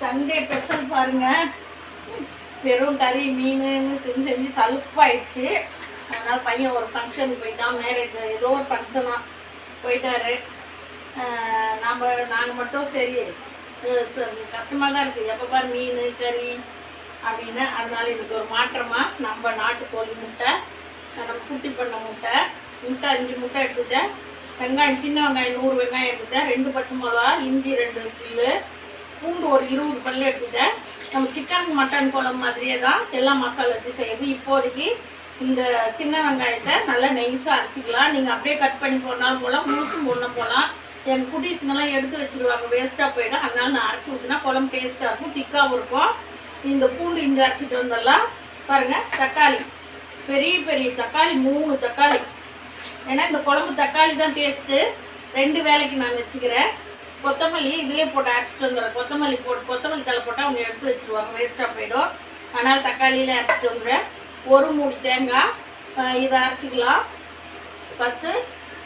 Sunday special பாருங்க. வெறும் கறி மீன் செஞ்சு செஞ்சு சலுப்பாயிடுச்சு. அதனால பையன் ஒரு ஃபங்க்ஷனுக்கு போயிட்டான். மேரேஜ் ஏதோ ஒரு ஃபங்க்ஷனாக போயிட்டாரு. நாம் நாங்கள் மட்டும் சரி கஷ்டமாக தான் இருக்குது எப்போ பாரு மீன் கறி அப்படின்னு. அதனால இதுக்கு ஒரு மாற்றமாக நம்ம நாட்டுக்கோழி முட்டை நம்ம குட்டி பண்ண முட்டை முட்டை அஞ்சு முட்டை எடுத்துட்டேன் வெங்காயம் சின்ன வெங்காயம் நூறு வெங்காயம் எடுத்துட்டேன் ரெண்டு பச்சை மிளகா இஞ்சி ரெண்டு கில்லு பூண்டு ஒரு இருபது பல்லு எடுத்துட்டேன். நம்ம சிக்கன் மட்டன் குழம்பு மாதிரியே தான் எல்லா மசாலா வச்சு செய்யுது. இப்போதைக்கு இந்த சின்ன வெங்காயத்தை நல்லா நைஸாக அரைச்சிக்கலாம். நீங்கள் அப்படியே கட் பண்ணி போனாலும் போகலாம் முழுசும் போடணும் போகலாம் என் குட்டீஸுங்கெல்லாம் எடுத்து வச்சுருவாங்க வேஸ்ட்டாக போயிடும். அதனால நான் அரைச்சி ஊற்றினா குழம்பு டேஸ்ட்டாக இருக்கும் திக்காகவும் இருக்கும். இந்த பூண்டு இஞ்சி அரைச்சிட்டு வந்துடலாம் பாருங்கள் தக்காளி. பெரிய பெரிய தக்காளி மூணு தக்காளி. ஏன்னா இந்த குழம்பு தக்காளி தான் டேஸ்ட்டு ரெண்டு வேலைக்கு நான் வச்சுக்கிறேன். கொத்தமல்லி இதிலே போட்டு அரைச்சிட்டு வந்துடுறேன். கொத்தமல்லி போட்டு கொத்தமல்லி தலை போட்டால் அவங்க எடுத்து வச்சுருவாங்க. வேஸ்ட்டாக போயிடும். அதனால் தக்காளியில் அரைச்சிட்டு வந்துடுறேன். ஒரு மூடி தேங்காய். இதை அரைச்சிக்கலாம். ஃபஸ்ட்டு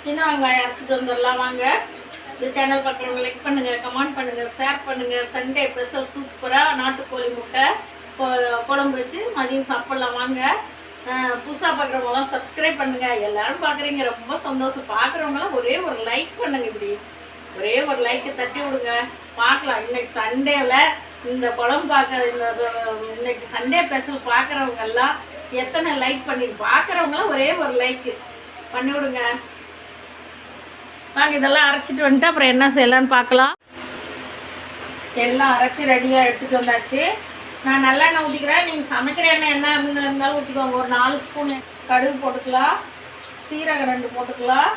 சின்ன வெங்காயம் அரைச்சிட்டு வந்துடலாம் வாங்க. இந்த சேனல் பார்க்குறவங்க லைக் பண்ணுங்கள் கமெண்ட் பண்ணுங்கள் ஷேர் பண்ணுங்கள் சண்டே ஸ்பெஷல் சூப்பராக நாட்டுக்கோழி முட்டை கொ- குழம்பு வச்சு மதியம் சாப்பிட்லாம் வாங்க. புதுசாக பார்க்குறவங்களாம் சப்ஸ்கிரைப் பண்ணுங்கள் எல்லோரும் பார்க்குறீங்க. ரொம்ப சந்தோஷம். பார்க்குறவங்களாம் ஒரே ஒரு லைக் பண்ணுங்கள் இப்படி. ஒரே ஒரு லைக்கு தட்டி விடுங்க. பார்க்கலாம். இன்னைக்கு சண்டேவில் இந்த குழம்பு பார்க்குற இந்த இன்னைக்கு சண்டே ஸ்பெஷல் பார்க்குறவங்க எல்லாம் எத்தனை லைக் பண்ணி பார்க்குறவங்களாம் ஒரே ஒரு லைக்கு பண்ணி விடுங்க. வாங்க இதெல்லாம் அரைச்சிட்டு வந்துட்டு அப்புறம் என்ன செய்யலான்னு பார்க்கலாம். எல்லாம் அரைச்சி ரெடியாக எடுத்துகிட்டு வந்தாச்சு. நான் நல்லெண்ணெய் ஊற்றிக்கிறேன் நீங்கள் சமைக்கிற எண்ணெய் என்ன இருந்தாலும் ஊற்றிக்கோங்க ஒரு நாலு ஸ்பூன் கடுகு போட்டுக்கலாம். சீரகம் ரெண்டு போட்டுக்கலாம்.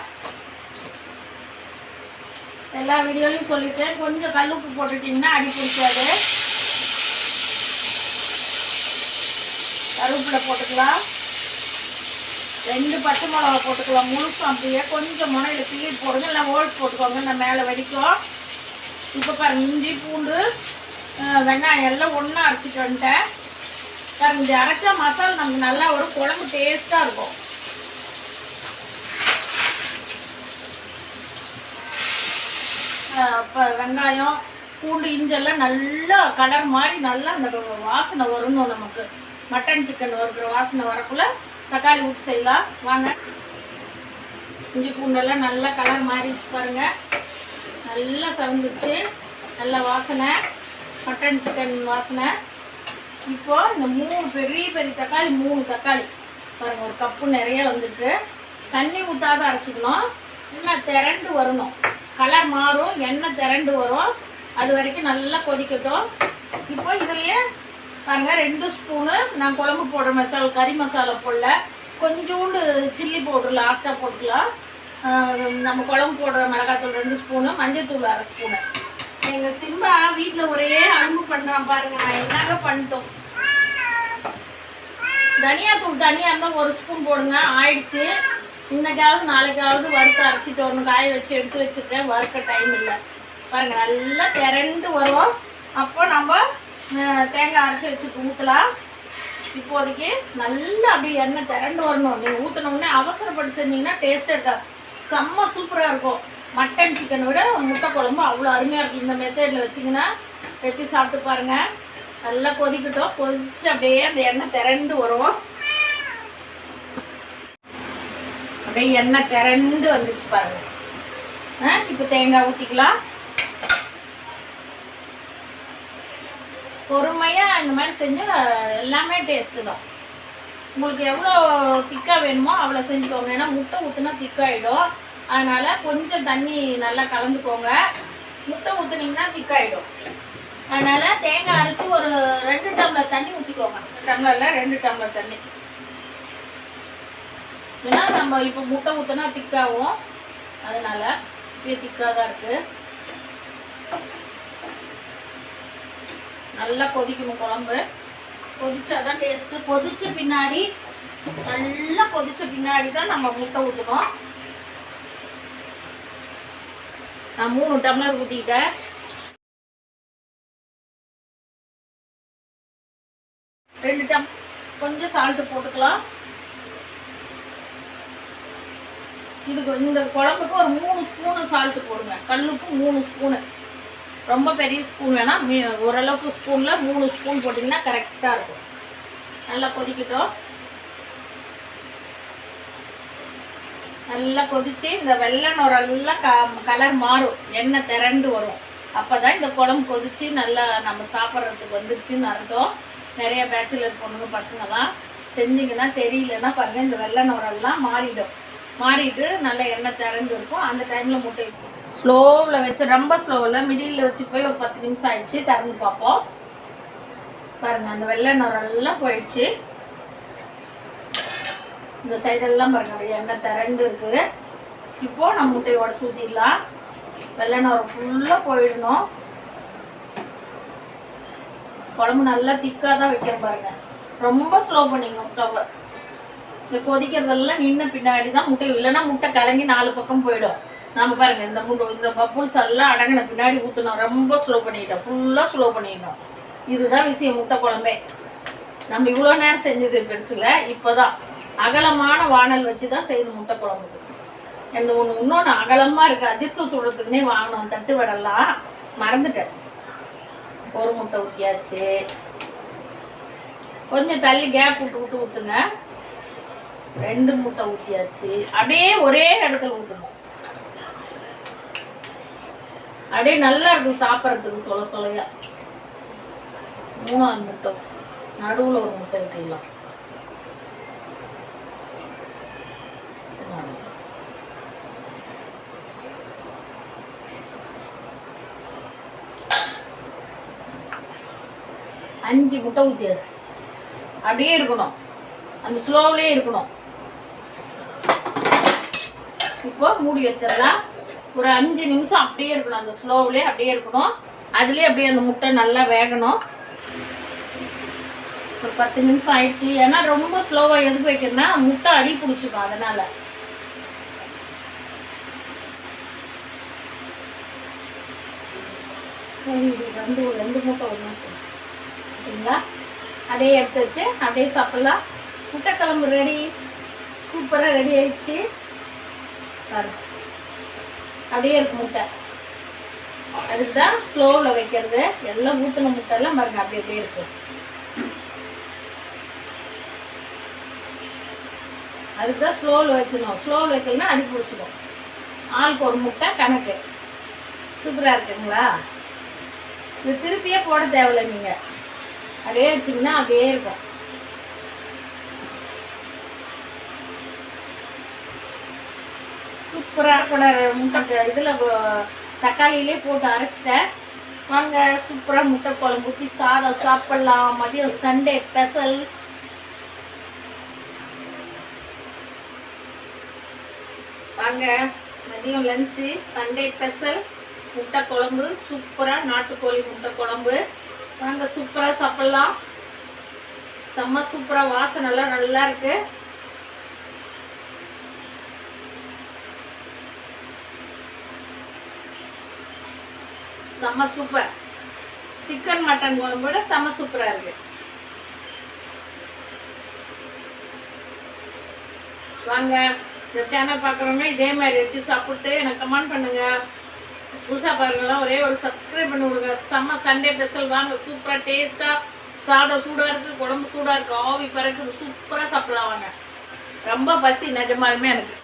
எல்லா வீடியோலையும் சொல்லிட்டேன். கொஞ்சம் கல்லுப்பு போட்டுட்டிங்கன்னா அடி பிடிக்காது. கருவேப்பிலை போட்டுக்கலாம். ரெண்டு பச்சை மிளகா போட்டுக்கலாம். முழுசும் அப்படியே கொஞ்சம் முனையில் சீர் போடுங்க. இல்லை ஓல்ட் போட்டுக்கோங்க. இந்த மேலே வடிக்கும். இப்போ பாருங்க இஞ்சி பூண்டு வெங்காயம் எல்லாம் ஒன்றா அரைச்சிட்டு வந்துட்டேன். பாருங்க இந்த அரைச்சா மசாலா நமக்கு நல்லா ஒரு குழம்பு டேஸ்ட்டாக இருக்கும் அஹ், இப்போ வெங்காயம் பூண்டு இஞ்செல்லாம் நல்லா கலர் மாதிரி நல்லா அந்த வாசனை வரணும் நமக்கு. மட்டன் சிக்கன் வறுக்கிற வாசனை வரக்குள்ள தக்காளி ஊற்றி செய்யலாம். வாங்க. இஞ்சி பூண்டெல்லாம் நல்லா கலர் மாறி பாருங்கள் நல்லா சவந்துச்சு நல்ல வாசனை. மட்டன் சிக்கன் வாசனை. இப்போது இந்த மூணு பெரிய பெரிய தக்காளி மூணு தக்காளி. பாருங்கள் ஒரு கப்பு நிறைய வந்துட்டு தண்ணி ஊற்றாத அரைச்சிக்கணும். இல்லை திரண்டு வரணும். கலர் மாறும் எண்ணெய் திரண்டு வரும். அது வரைக்கும் நல்லா கொதிக்கட்டும். இப்போ இதுலேயே பாருங்க ரெண்டு ஸ்பூனு நான் குழம்பு போடுற மசாலா கறி மசாலா போடல. கொஞ்சோண்டு சில்லி பவுடர் லாஸ்ட்டாக போட்டுக்கலாம். நம்ம குழம்பு போடுற மிளகாத்தூள் ரெண்டு ஸ்பூனு மஞ்சள்தூள் அரை ஸ்பூனு எங்கள் சிம்பா வீட்டில் ஒரே அரும்பு பண்ணுறான் பாருங்க நான் என்னங்க பண்ணிட்டோம்? தனியாத்தூள் தனியாக இருந்தால் ஒரு ஸ்பூன் போடுங்க ஆயிடுச்சு. இன்னைக்காவது நாளைக்காவது வறுத்து அரைச்சிட்டு வரணும். காய வச்சு எடுத்து வச்சுருக்கேன் வறுக்க டைம் இல்லை. பாருங்க நல்லா திரண்டு வரும். அப்போ நம்ம தேங்காய் அரைச்சி வச்சு ஊற்றலாம் இப்போதைக்கு நல்லா அப்படியே எண்ணெய் திரண்டு வரணும். நீங்கள் ஊற்றினோடனே அவசரப்பட்டு செஞ்சீங்கன்னா டேஸ்ட்டாக இருக்காது. செம்ம சூப்பராக இருக்கும். மட்டன் சிக்கனை விட முட்டை குழம்பு அவ்வளோ அருமையாக இருக்கும். இந்த மெத்தடில் வச்சிங்கன்னா வச்சு சாப்பிட்டு பாருங்கள் நல்லா கொதிக்கட்டும். கொதிச்சு அப்படியே அந்த எண்ணெய் திரண்டு வரும். அப்படியே எண்ணெய் திரண்டு வந்துச்சு பாருங்க. ஆ இப்போ தேங்காய் ஊற்றிக்கலாம் பொறுமையாக இந்த மாதிரி செஞ்சால் எல்லாமே டேஸ்ட்டு தான். உங்களுக்கு எவ்வளோ திக்காக வேணுமோ அவ்வளோ செஞ்சுக்கோங்க. ஏன்னா முட்டை ஊற்றுனா திக்காயிடும் அதனால் கொஞ்சம் தண்ணி நல்லா கலந்துக்கோங்க. முட்டை ஊற்றுனீங்கன்னா திக்காயிடும் அதனால் தேங்காய் அரைச்சி ஒரு ரெண்டு டம்ளர் தண்ணி ஊற்றிக்கோங்க டம்ளரில் ரெண்டு டம்ளர் தண்ணி. ஏன்னா நம்ம இப்போ முட்டை ஊற்றினா திக்காகும் அதனால் இப்போ திக்காக தான் இருக்குது நல்லா கொதிக்கணும் குழம்பு. கொதிச்சாதான் டேஸ்ட்டு கொதிச்ச பின்னாடி நல்லா கொதிச்ச பின்னாடி தான் நம்ம முட்டை ஊற்றணும் நான் மூணு டம்ளர் ஊற்றிக்கிட்டேன் ரெண்டு டம் கொஞ்சம் சால்ட்டு போட்டுக்கலாம். இதுக்கு இந்த குழம்புக்கு ஒரு மூணு ஸ்பூனு சால்ட்டு போடுங்க. கல்லுக்கும் மூணு ஸ்பூனு. ரொம்ப பெரிய ஸ்பூன் வேணாம் மீ ஓரளவுக்கு ஸ்பூனில் மூணு ஸ்பூன் போட்டிங்கன்னா கரெக்டாக இருக்கும். நல்லா கொதிக்கட்டும். நல்லா கொதித்து இந்த வெள்ளை நுரெல்லாம் க கலர் மாறும். எண்ணெய் திரண்டு வரும். அப்போ தான் இந்த குழம்பு கொதித்து நல்லா நம்ம சாப்பிட்றதுக்கு வந்துருச்சுன்னு அர்த்தம். நிறைய பேச்சுலர் பொண்ணுங்க பசங்கள்லாம் செஞ்சிங்கன்னா தெரியலன்னா பாருங்கள் இந்த வெள்ளை நுரெல்லாம் மாறிடும். மாறிட்டு நல்லா எண்ணெய் திறந்து இருக்கும். அந்த டைமில் முட்டை ஸ்லோவில் வச்சு ரொம்ப ஸ்லோவில் மிடில் வச்சு போய் ஒரு பத்து நிமிஷம் ஆயிடுச்சு. திறந்து பார்ப்போம். பாருங்கள் அந்த வெள்ளை நுரெல்லாம் போயிடுச்சு. இந்த சைடெல்லாம் பாருங்க எண்ணெய் திறந்து இருக்குது. இப்போ நம்ம முட்டையை உடச்சி ஊற்றிடலாம் வெள்ளை நுரம் ஃபுல்லாக போயிடணும். குழம்பு நல்லா திக்காக தான் வைக்கிறேன் பாருங்க. ரொம்ப ஸ்லோ பண்ணிக்கணும் ஸ்டவ்வை இந்த கொதிக்கிறதெல்லாம் நின்று பின்னாடி தான் முட்டை இல்லைன்னா முட்டை கலங்கி நாலு பக்கம் போயிடும். நாம பாருங்க இந்த முட்டை இந்த பப்புல்ஸ் எல்லாம் அடங்கின பின்னாடி ஊற்றணும் ரொம்ப ஸ்லோ பண்ணிட்டோம். ஃபுல்லாக ஸ்லோ பண்ணிடணும் இதுதான் விஷயம் முட்டை குழம்பே. நம்ம இவ்வளோ நேரம் செஞ்சது பெருசில் இப்போ தான் அகலமான வானல் வச்சு தான் செய்யணும் முட்டை குழம்புக்கு. இந்த ஒன்று இன்னொன்று அகலமாக இருக்குது அதிர்ஷ்டம் சுடுறதுக்குனே வாங்கினோம். தட்டு வடலாம். மறந்துட்டேன். ஒரு முட்டை ஊற்றியாச்சு கொஞ்சம் தள்ளி கேப் விட்டு விட்டு ஊற்றுங்க ரெண்டு முட்டை ஊற்றியாச்சு அப்படியே ஒரே இடத்துல ஊற்றணும் அப்படியே நல்லா இருக்கும் சாப்பிட்றதுக்கு சொல சொலையா. மூணாவது முட்டை. நடுவில் ஒரு முட்டை ஊற்றிடலாம் அஞ்சு முட்டை ஊற்றியாச்சு அப்படியே இருக்கணும். அந்த ஸ்லோவிலே இருக்கணும். இப்போ மூடி வச்சிடலாம். ஒரு அஞ்சு நிமிஷம் அப்படியே இருக்கணும் அந்த ஸ்லோவிலே அப்படியே இருக்கணும் அதுலேயே அப்படியே அந்த முட்டை நல்லா வேகணும். ஒரு பத்து நிமிஷம் ஆயிடுச்சு. ஏன்னா ரொம்ப ஸ்லோவாக எதுக்கு வைக்கிறேன்னா முட்டை அடி பிடிச்சிக்கும் அதனால். ரெண்டு ரெண்டு முட்டை ஒன்று சரிங்களா? அப்படியே எடுத்து வச்சு அப்படியே சாப்பிட்லாம். முட்டை குழம்பு ரெடி சூப்பராக ரெடி ஆயிடுச்சு. அப்படியே இருக்கு முட்டை. அதுக்கு தான் ஸ்லோவில் வைக்கிறது. எல்லாம் ஊற்றின முட்டைலாம் பாருங்கள் அப்படி அப்படியே இருக்கு. அதுக்கு தான் ஸ்லோவில் வைக்கணும். ஸ்லோவில் வைக்கலன்னா அடி பிடிச்சிக்கும் ஆளுக்கு ஒரு முட்டை கணக்கு. சூப்பராக இருக்குங்களா? இது திருப்பியே போட தேவையில்லை நீங்கள் அப்படியே வச்சிங்கன்னா அப்படியே இருக்கும். சூப்பராக கூட முட்டை இதில் தக்காளியிலே போட்டு அரைச்சிட்டேன். வாங்க சூப்பராக முட்டை குழம்பு ஊற்றி சாதம் சாப்பிட்லாம். மதியம் சண்டே ஸ்பெஷல். வாங்க மதியம் லஞ்சு சண்டே ஸ்பெஷல். முட்டை குழம்பு சூப்பராக நாட்டுக்கோழி முட்டை குழம்பு. வாங்க சூப்பராக சாப்பிட்லாம். செம்ம சூப்பராக வாசனைலாம் நல்லா இருக்கு. செம்ம சூப்பர் சிக்கன் மட்டன் குழம்பு விட செம்ம சூப்பராக இருக்கு. வாங்க இந்த சேனல் பார்க்குறவங்க இதே மாதிரி வச்சு சாப்பிட்டு எனக்கு கமெண்ட் பண்ணுங்கள் புதுசாக பாருங்களாம் ஒரே ஒரு சப்ஸ்கிரைப் பண்ணி விடுங்க. செம்ம சண்டே ஸ்பெஷல் வாங்க சூப்பராக டேஸ்ட்டாக சாதம் சூடாக இருக்குது குழம்பு சூடாக இருக்குது ஆவி பறக்குது சூப்பராக சாப்பிடலாம் வாங்க. ரொம்ப பசி நிஜமாலுமே எனக்கு.